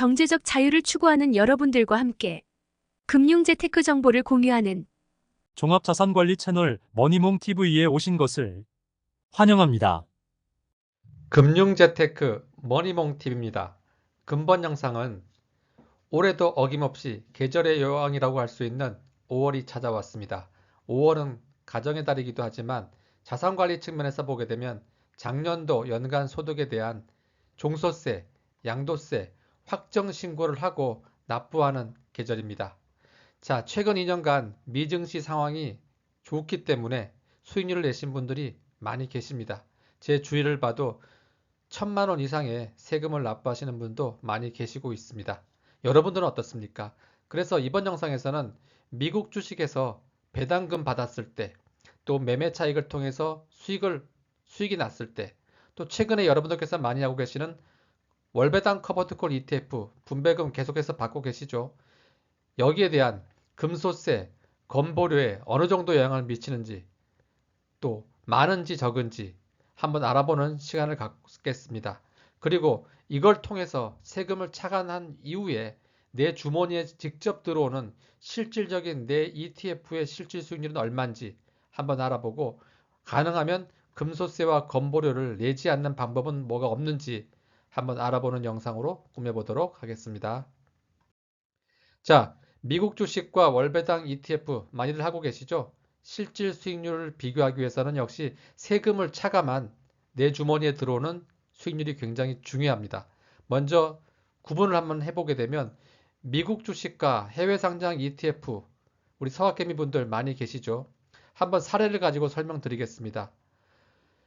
경제적 자유를 추구하는 여러분들과 함께 금융재 테크 정보를 공유하는 종합자산관리 채널 머니몽TV에 오신 것을 환영합니다. 금융재테크 머니몽TV입니다. 근본 영상은 올해도 어김없이 계절의 여왕이라고 할 수 있는 5월이 찾아왔습니다. 5월은 가정의 달이기도 하지만 자산관리 측면에서 보게 되면 작년도 연간 소득에 대한 종소세, 양도세 확정 신고를 하고 납부하는 계절입니다. 자, 최근 2년간 미증시 상황이 좋기 때문에 수익률을 내신 분들이 많이 계십니다. 제 주위를 봐도 천만 원 이상의 세금을 납부하시는 분도 많이 계시고 있습니다. 여러분들은 어떻습니까? 그래서 이번 영상에서는 미국 주식에서 배당금 받았을 때, 또 매매 차익을 통해서 수익을 수익이 났을 때, 또 최근에 여러분들께서 많이 하고 계시는 월배당 커버드콜 ETF 분배금 계속해서 받고 계시죠. 여기에 대한 금소세, 건보료에 어느 정도 영향을 미치는지, 또 많은지 적은지 한번 알아보는 시간을 갖겠습니다. 그리고 이걸 통해서 세금을 차감한 이후에 내 주머니에 직접 들어오는 실질적인 내 ETF의 실질 수익률은 얼마인지 한번 알아보고 가능하면 금소세와 건보료를 내지 않는 방법은 뭐가 없는지 한번 알아보는 영상으로 꾸며보도록 하겠습니다. 자, 미국 주식과 월배당 ETF 많이들 하고 계시죠? 실질 수익률을 비교하기 위해서는 역시 세금을 차감한 내 주머니에 들어오는 수익률이 굉장히 중요합니다. 먼저 구분을 한번 해보게 되면 미국 주식과 해외 상장 ETF 우리 서학개미 분들 많이 계시죠? 한번 사례를 가지고 설명드리겠습니다.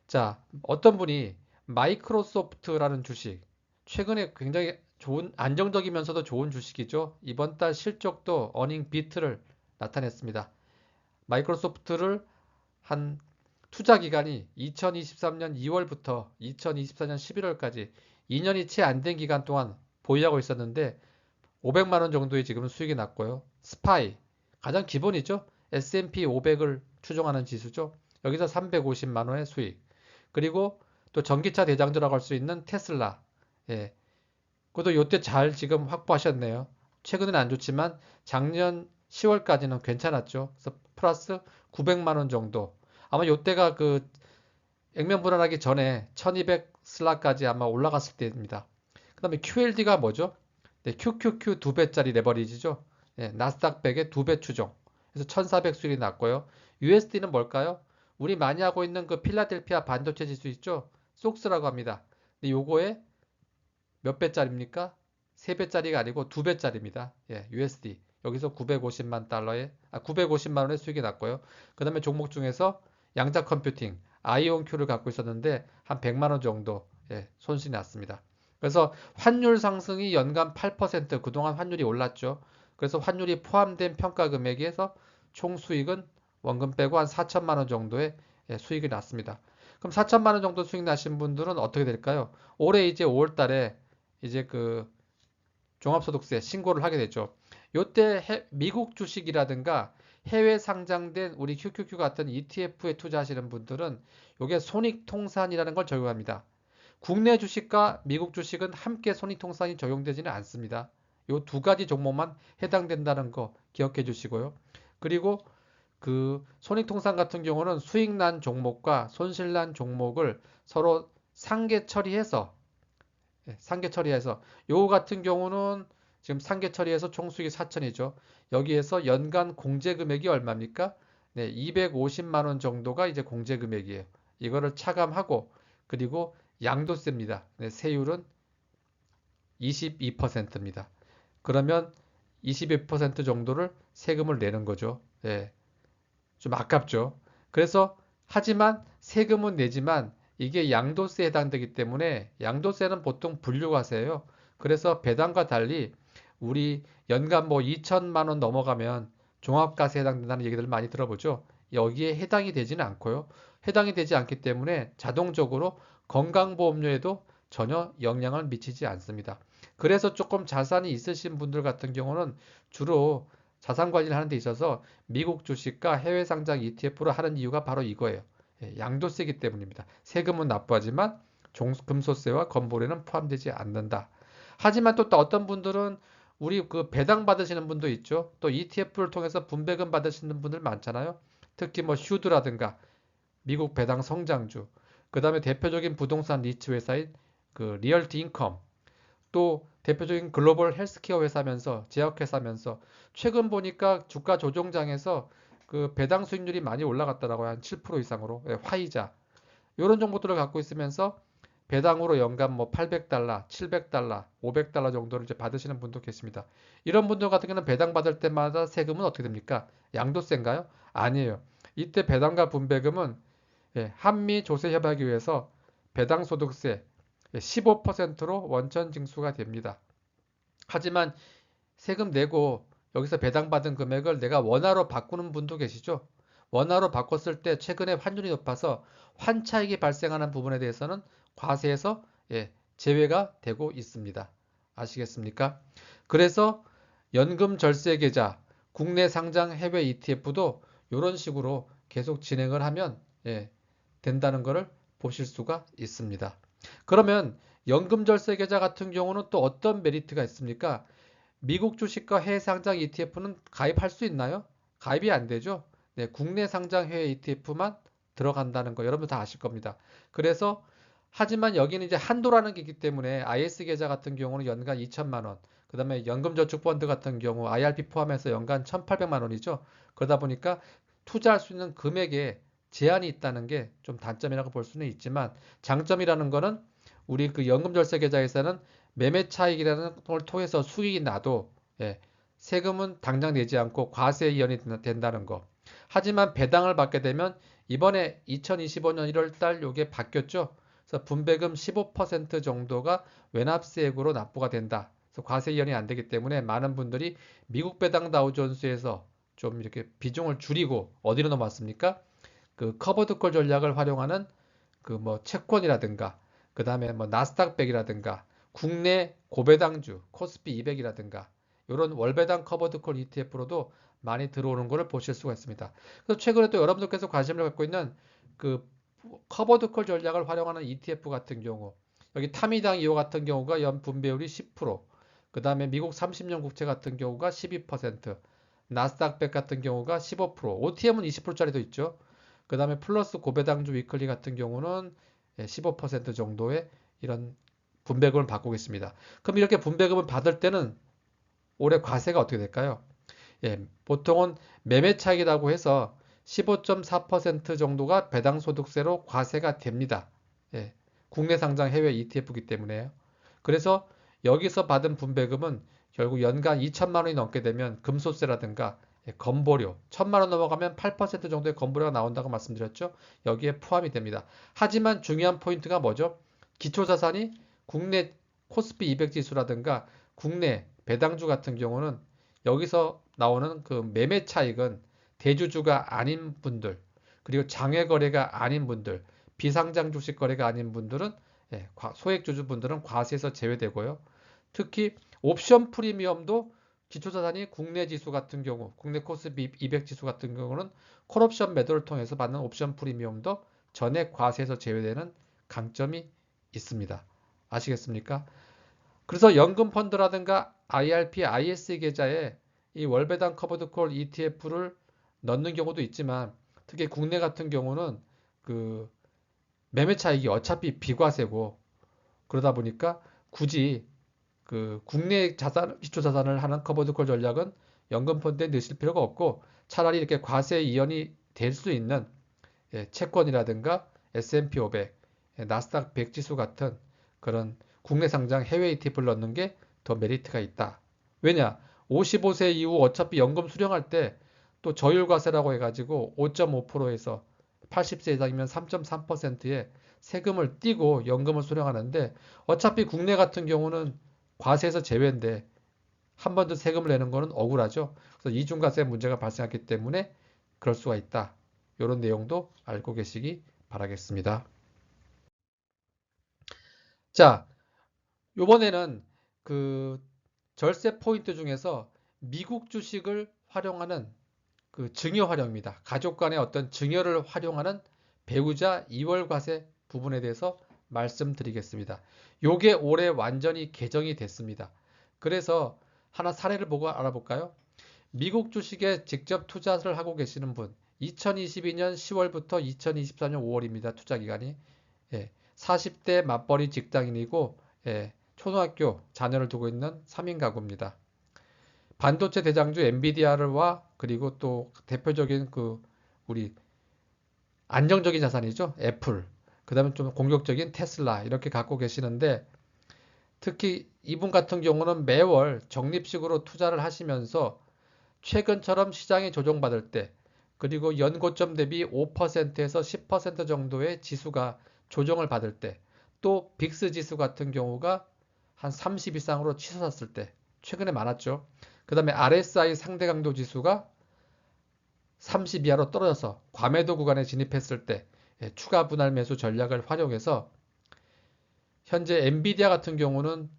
자, 어떤 분이 마이크로소프트라는 주식 최근에 굉장히 좋은 안정적이면서도 좋은 주식이죠. 이번 달 실적도 어닝 비트를 나타냈습니다. 마이크로소프트를 한 투자 기간이 2023년 2월부터 2024년 11월까지 2년이 채 안 된 기간 동안 보유하고 있었는데 500만 원 정도의 지금 수익이 났고요. 스파이 가장 기본이죠. S&P 500을 추종하는 지수죠. 여기서 350만 원의 수익. 그리고 또 전기차 대장주라고 할 수 있는 테슬라. 예. 그것도 요때 잘 지금 확보하셨네요. 최근엔 안 좋지만 작년 10월까지는 괜찮았죠. 그래서 플러스 900만 원 정도. 아마 요때가 그 액면 불안하기 전에 1200 슬라까지 아마 올라갔을 때입니다. 그 다음에 QLD가 뭐죠? 네, QQQ 두 배짜리 레버리지죠. 네, 나스닥 100의 두 배 추종. 그래서 1400 수익이 났고요. USD는 뭘까요? 우리 많이 하고 있는 그 필라델피아 반도체 지수 있죠? 속스라고 합니다. 근데 요거에 몇 배짜리입니까? 3배짜리가 아니고 2배짜리입니다. 예, USD. 여기서 950만 달러에, 아, 950만 원의 수익이 났고요. 그 다음에 종목 중에서 양자 컴퓨팅, 아이온큐를 갖고 있었는데 한 100만 원 정도 예, 손실이 났습니다. 그래서 환율 상승이 연간 8% 그동안 환율이 올랐죠. 그래서 환율이 포함된 평가 금액에서 총 수익은 원금 빼고 한 4천만 원 정도의 예, 수익이 났습니다. 그럼 4천만 원 정도 수익 나신 분들은 어떻게 될까요? 올해 이제 5월 달에 이제 그 종합소득세 신고를 하게 되죠. 요때 미국 주식이라든가 해외 상장된 우리 QQQ 같은 ETF에 투자하시는 분들은 이게 손익통산이라는 걸 적용합니다. 국내 주식과 미국 주식은 함께 손익통산이 적용되지는 않습니다. 이두 가지 종목만 해당된다는 거 기억해 주시고요. 그리고 그 손익통산 같은 경우는 수익 난 종목과 손실 난 종목을 서로 상계 처리해서 예, 상계 처리해서 요 같은 경우는 지금 상계 처리해서 총 수익이 4천이죠. 여기에서 연간 공제 금액이 얼마입니까? 네, 250만 원 정도가 이제 공제 금액이에요. 이거를 차감하고 그리고 양도세입니다. 네, 세율은 22%입니다. 그러면 22% 정도를 세금을 내는 거죠. 네, 좀 아깝죠. 그래서 하지만 세금은 내지만 이게 양도세에 해당되기 때문에 양도세는 보통 분류과세예요. 그래서 배당과 달리 우리 연간 뭐 2천만 원 넘어가면 종합과세에 해당된다는 얘기들을 많이 들어보죠. 여기에 해당이 되지는 않고요. 해당이 되지 않기 때문에 자동적으로 건강보험료에도 전혀 영향을 미치지 않습니다. 그래서 조금 자산이 있으신 분들 같은 경우는 주로 자산 관리를 하는 데 있어서 미국 주식과 해외 상장 ETF를 하는 이유가 바로 이거예요. 예, 양도세기 때문입니다. 세금은 납부하지만 금소세와 건보료는 포함되지 않는다. 하지만 또, 또 어떤 분들은 우리 그 배당 받으시는 분도 있죠. 또 ETF를 통해서 분배금 받으시는 분들 많잖아요. 특히 뭐 휴드라든가 미국 배당 성장주, 그 다음에 대표적인 부동산 리츠 회사인 그 리얼티 인컴, 또 대표적인 글로벌 헬스케어 회사면서 제약회사면서 최근 보니까 주가 조정장에서 그 배당 수익률이 많이 올라갔더라고요. 한 7% 이상으로. 예, 화이자. 이런 정보들을 갖고 있으면서 배당으로 연간 뭐 800달러, 700달러, 500달러 정도를 이제 받으시는 분도 계십니다. 이런 분들 같은 경우는 배당 받을 때마다 세금은 어떻게 됩니까? 양도세인가요? 아니에요. 이때 배당과 분배금은 예, 한미 조세 협약에 의해서 배당 소득세 15%로 원천 징수가 됩니다. 하지만 세금 내고 여기서 배당받은 금액을 내가 원화로 바꾸는 분도 계시죠? 원화로 바꿨을 때 최근에 환율이 높아서 환차익이 발생하는 부분에 대해서는 과세에서 예, 제외가 되고 있습니다. 아시겠습니까? 그래서 연금 절세 계좌, 국내 상장 해외 ETF도 이런 식으로 계속 진행을 하면 예, 된다는 것을 보실 수가 있습니다. 그러면 연금 절세 계좌 같은 경우는 또 어떤 메리트가 있습니까? 미국 주식과 해외 상장 ETF는 가입할 수 있나요? 가입이 안 되죠. 네, 국내 상장 해외 ETF만 들어간다는 거 여러분 다 아실 겁니다. 그래서 하지만 여기는 이제 한도라는 게 있기 때문에 IS 계좌 같은 경우는 연간 2천만 원, 그 다음에 연금저축펀드 같은 경우 IRP 포함해서 연간 1,800만 원이죠. 그러다 보니까 투자할 수 있는 금액에 제한이 있다는 게 좀 단점이라고 볼 수는 있지만 장점이라는 거는 우리 그 연금절세 계좌에서는 매매 차익이라는 걸 통해서 수익이 나도 예, 세금은 당장 내지 않고 과세 이연이 된다는 거. 하지만 배당을 받게 되면 이번에 2025년 1월 달 요게 바뀌었죠. 그래서 분배금 15% 정도가 외납세액으로 납부가 된다. 그래서 과세 이연이 안 되기 때문에 많은 분들이 미국 배당 다우존스에서 좀 이렇게 비중을 줄이고 어디로 넘어왔습니까? 그 커버드콜 전략을 활용하는 그 뭐 채권이라든가 그 다음에 뭐 나스닥백이라든가 국내 고배당주 코스피 200이라든가 이런 월배당 커버드콜 ETF로도 많이 들어오는 것을 보실 수가 있습니다. 그래서 최근에 또 여러분들께서 관심을 갖고 있는 그 커버드콜 전략을 활용하는 ETF 같은 경우 여기 타미당 2호 같은 경우가 연 분배율이 10%, 그 다음에 미국 30년 국채 같은 경우가 12%, 나스닥 100 같은 경우가 15%, OTM은 20%짜리도 있죠. 그 다음에 플러스 고배당주 위클리 같은 경우는 15% 정도의 이런 분배금을 받고 있습니다. 그럼 이렇게 분배금을 받을 때는 올해 과세가 어떻게 될까요? 예, 보통은 매매 차익이라고 해서 15.4% 정도가 배당 소득세로 과세가 됩니다. 예, 국내 상장 해외 ETF이기 때문에요. 그래서 여기서 받은 분배금은 결국 연간 2천만 원이 넘게 되면 금소세라든가 예, 건보료 1천만 원 넘어가면 8% 정도의 건보료가 나온다고 말씀드렸죠. 여기에 포함이 됩니다. 하지만 중요한 포인트가 뭐죠? 기초자산이 국내 코스피 200 지수라든가 국내 배당주 같은 경우는 여기서 나오는 그 매매 차익은 대주주가 아닌 분들 그리고 장외 거래가 아닌 분들 비상장 주식 거래가 아닌 분들은 예, 소액 주주분들은 과세에서 제외되고요. 특히 옵션 프리미엄도 기초자산이 국내 지수 같은 경우, 국내 코스피 200 지수 같은 경우는 콜옵션 매도를 통해서 받는 옵션 프리미엄도 전액 과세에서 제외되는 강점이 있습니다. 아시겠습니까? 그래서 연금 펀드라든가 IRP, IS 계좌에 이 월배당 커버드 콜 ETF를 넣는 경우도 있지만 특히 국내 같은 경우는 그 매매 차익이 어차피 비과세고 그러다 보니까 굳이 그 국내 자산 기초 자산을 하는 커버드 콜 전략은 연금 펀드에 넣으실 필요가 없고 차라리 이렇게 과세 이연이 될 수 있는 예, 채권이라든가 S&P 500, 예, 나스닥 100 지수 같은 그런 국내 상장 해외 ETF를 넣는 게 더 메리트가 있다. 왜냐? 55세 이후 어차피 연금 수령할 때 또 저율과세라고 해가지고 5.5%에서 80세 이상이면 3.3%의 세금을 띄고 연금을 수령하는데 어차피 국내 같은 경우는 과세에서 제외인데 한 번 더 세금을 내는 거는 억울하죠. 그래서 이중과세 문제가 발생했기 때문에 그럴 수가 있다. 이런 내용도 알고 계시기 바라겠습니다. 자, 요번에는 그 절세 포인트 중에서 미국 주식을 활용하는 그 증여 활용입니다. 가족 간의 어떤 증여를 활용하는 배우자 2월 과세 부분에 대해서 말씀드리겠습니다. 요게 올해 완전히 개정이 됐습니다. 그래서 하나 사례를 보고 알아볼까요? 미국 주식에 직접 투자를 하고 계시는 분, 2022년 10월부터 2024년 5월입니다. 투자 기간이. 예, 40대 맞벌이 직장인이고 예, 초등학교 자녀를 두고 있는 3인 가구입니다. 반도체 대장주 엔비디아와 그리고 또 대표적인 그 우리 안정적인 자산이죠. 애플. 그 다음에 좀 공격적인 테슬라 이렇게 갖고 계시는데 특히 이분 같은 경우는 매월 적립식으로 투자를 하시면서 최근처럼 시장이 조정받을 때 그리고 연고점 대비 5%에서 10% 정도의 지수가 조정을 받을 때 또 빅스 지수 같은 경우가 한 30 이상으로 치솟았을 때 최근에 많았죠. 그 다음에 RSI 상대 강도 지수가 30 이하로 떨어져서 과매도 구간에 진입했을 때 예, 추가 분할 매수 전략을 활용해서 현재 엔비디아 같은 경우는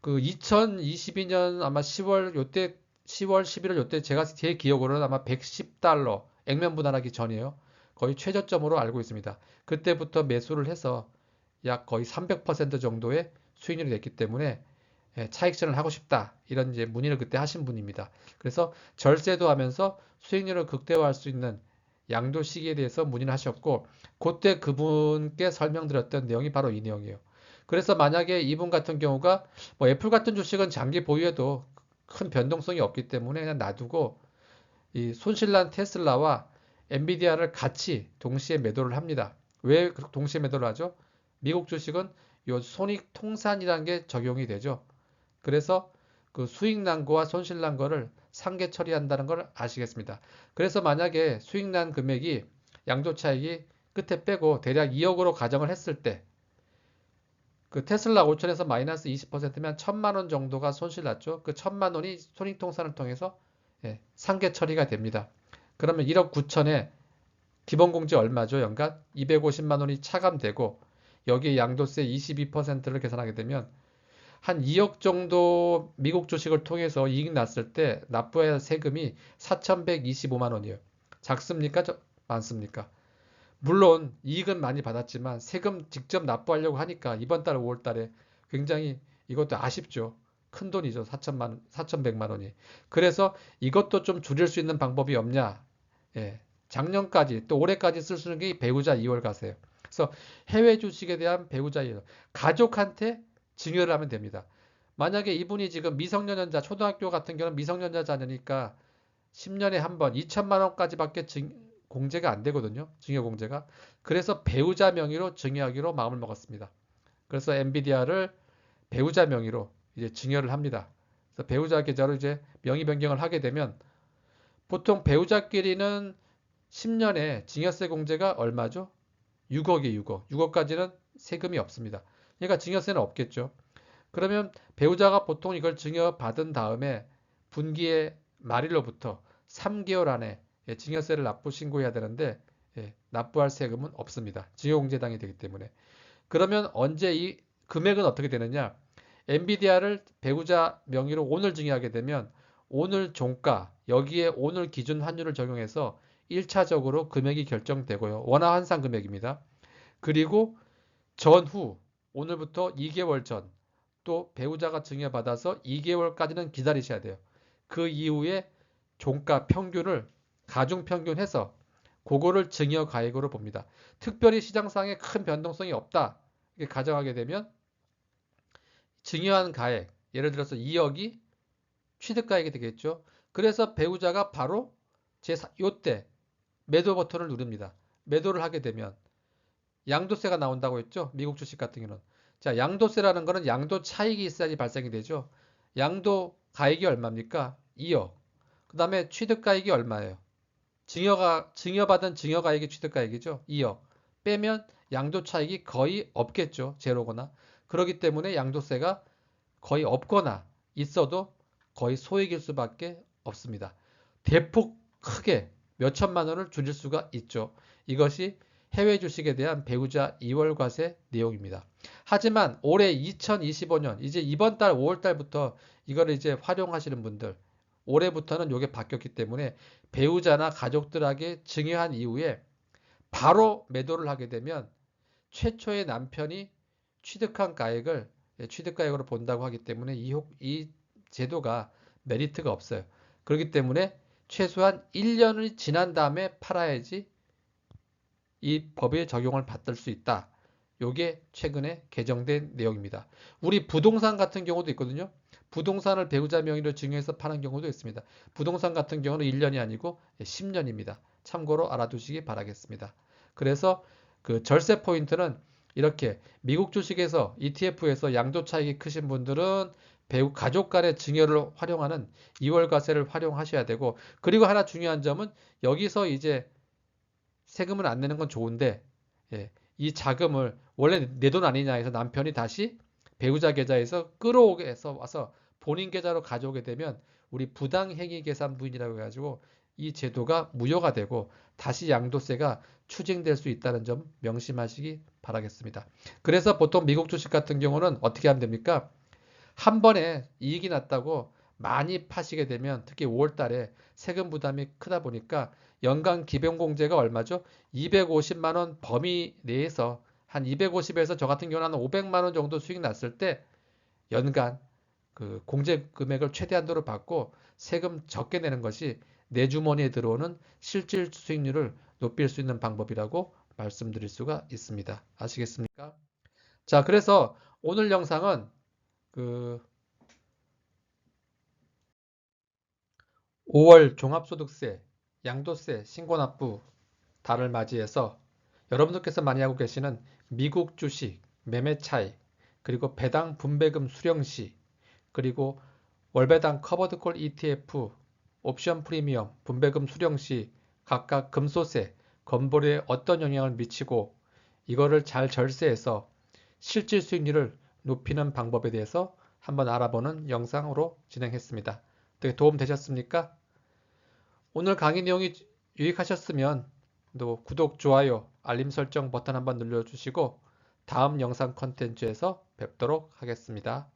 그 2022년 아마 10월 요때 10월 11월 요때 제가 제 기억으로는 아마 110달러 액면 분할하기 전이에요. 거의 최저점으로 알고 있습니다. 그때부터 매수를 해서 약 거의 300% 정도의 수익률이 됐기 때문에 예, 차익 실현을 하고 싶다 이런 이제 문의를 그때 하신 분입니다. 그래서 절세도 하면서 수익률을 극대화할 수 있는 양도 시기에 대해서 문의를 하셨고 그때 그분께 설명드렸던 내용이 바로 이 내용이에요. 그래서 만약에 이분 같은 경우가 뭐 애플 같은 주식은 장기 보유해도 큰 변동성이 없기 때문에 그냥 놔두고 이 손실난 테슬라와 엔비디아를 같이 동시에 매도를 합니다. 왜 동시에 매도를 하죠? 미국 주식은 요 손익 통산이라는 게 적용이 되죠. 그래서 그 수익 난 거와 손실 난 거를 상계 처리한다는 걸 아시겠습니다. 그래서 만약에 수익 난 금액이 양도 차익이 끝에 빼고 대략 2억으로 가정을 했을 때 그 테슬라 5천에서 마이너스 20%면 1천만 원 정도가 손실 났죠. 그 1천만 원이 손익 통산을 통해서 예, 상계 처리가 됩니다. 그러면 1억 9천에 기본 공제 얼마죠? 연간 250만 원이 차감되고 여기에 양도세 22%를 계산하게 되면 한 2억 정도 미국 주식을 통해서 이익 났을 때 납부해야 할 세금이 4,125만 원이에요. 작습니까? 저- 많습니까? 물론 이익은 많이 받았지만 세금 직접 납부하려고 하니까 이번 달 5월 달에 굉장히 이것도 아쉽죠. 큰 돈이죠. 4천만, 4,100만 원이. 그래서 이것도 좀 줄일 수 있는 방법이 없냐? 예. 작년까지 또 올해까지 쓸 수 있는 게 배우자 2월 가세요. 그래서 해외 주식에 대한 배우자 2월. 가족한테 증여를 하면 됩니다. 만약에 이분이 지금 미성년자, 초등학교 같은 경우는 미성년자 자녀니까 10년에 한 번 2천만 원까지밖에 증, 공제가 안 되거든요. 증여 공제가. 그래서 배우자 명의로 증여하기로 마음을 먹었습니다. 그래서 엔비디아를 배우자 명의로 이제 증여를 합니다. 그래서 배우자 계좌로 이제 명의 변경을 하게 되면 보통 배우자끼리는 10년에 증여세 공제가 얼마죠? 6억이 6억. 6억까지는 세금이 없습니다. 그러니까 증여세는 없겠죠. 그러면 배우자가 보통 이걸 증여받은 다음에 분기의 말일로부터 3개월 안에 예, 증여세를 납부 신고해야 되는데 예, 납부할 세금은 없습니다. 증여공제당이 되기 때문에. 그러면 언제 이 금액은 어떻게 되느냐? 엔비디아를 배우자 명의로 오늘 증여하게 되면 오늘 종가 여기에 오늘 기준 환율을 적용해서 1차적으로 금액이 결정되고요. 원화 환산 금액입니다. 그리고 전후 오늘부터 2개월 전 또 배우자가 증여받아서 2개월까지는 기다리셔야 돼요. 그 이후에 종가 평균을 가중 평균해서 그거를 증여 가액으로 봅니다. 특별히 시장상에 큰 변동성이 없다. 가정하게 되면 증여한 가액, 예를 들어서 2억이 취득 가액이 되겠죠. 그래서 배우자가 바로 제 요때 매도 버튼을 누릅니다. 매도를 하게 되면 양도세가 나온다고 했죠. 미국 주식 같은 경우는. 자, 양도세라는 거는 양도 차익이 있어야지 발생이 되죠. 양도 가액이 얼마입니까? 2억. 그 다음에 취득 가액이 얼마예요? 증여가, 증여받은 증여 가액이 취득 가액이죠. 2억. 빼면 양도 차익이 거의 없겠죠. 제로거나. 그렇기 때문에 양도세가 거의 없거나 있어도 거의 소액일 수밖에 없습니다. 대폭 크게 몇 천만 원을 줄일 수가 있죠. 이것이 해외 주식에 대한 배우자 2월 과세 내용입니다. 하지만 올해 2025년 이제 이번 달 5월 달부터 이거를 이제 활용하시는 분들 올해부터는 이게 바뀌었기 때문에 배우자나 가족들에게 증여한 이후에 바로 매도를 하게 되면 최초의 남편이 취득한 가액을 예, 취득가액으로 본다고 하기 때문에 이, 효- 이 제도가 메리트가 없어요. 그렇기 때문에 최소한 1년이 지난 다음에 팔아야지 이 법의 적용을 받을 수 있다. 요게 최근에 개정된 내용입니다. 우리 부동산 같은 경우도 있거든요. 부동산을 배우자 명의로 증여해서 파는 경우도 있습니다. 부동산 같은 경우는 1년이 아니고 10년입니다. 참고로 알아두시기 바라겠습니다. 그래서 그 절세 포인트는 이렇게 미국 주식에서 ETF에서 양도 차익이 크신 분들은 배우 가족 간의 증여를 활용하는 2월 과세를 활용하셔야 되고 그리고 하나 중요한 점은 여기서 이제 세금을 안 내는 건 좋은데 예, 이 자금을 원래 내 돈 아니냐 해서 남편이 다시 배우자 계좌에서 끌어오게 해서 와서 본인 계좌로 가져오게 되면 우리 부당행위 계산 부인이라고 해가지고 이 제도가 무효가 되고 다시 양도세가 추징될 수 있다는 점 명심하시기 바라겠습니다. 그래서 보통 미국 주식 같은 경우는 어떻게 하면 됩니까? 한 번에 이익이 났다고 많이 파시게 되면 특히 5월 달에 세금 부담이 크다 보니까 연간 기본공제가 얼마죠? 250만 원 범위 내에서 한 250에서 저 같은 경우는 한 500만 원 정도 수익 났을 때 연간 그 공제 금액을 최대한도로 받고 세금 적게 내는 것이 내 주머니에 들어오는 실질 수익률을 높일 수 있는 방법이라고 말씀드릴 수가 있습니다. 아시겠습니까? 자, 그래서 오늘 영상은 그 5월 종합소득세, 양도세, 신고납부 달을 맞이해서 여러분들께서 많이 하고 계시는 미국 주식, 매매 차익, 그리고 배당 분배금 수령 시, 그리고 월배당 커버드콜 ETF, 옵션 프리미엄, 분배금 수령 시 각각 금소세, 건보료에 어떤 영향을 미치고 이거를 잘 절세해서 실질 수익률을 높이는 방법에 대해서 한번 알아보는 영상으로 진행했습니다. 어떻게 도움 되셨습니까? 오늘 강의 내용이 유익하셨으면 또 구독, 좋아요, 알림 설정 버튼 한번 눌러주시고 다음 영상 컨텐츠에서 뵙도록 하겠습니다.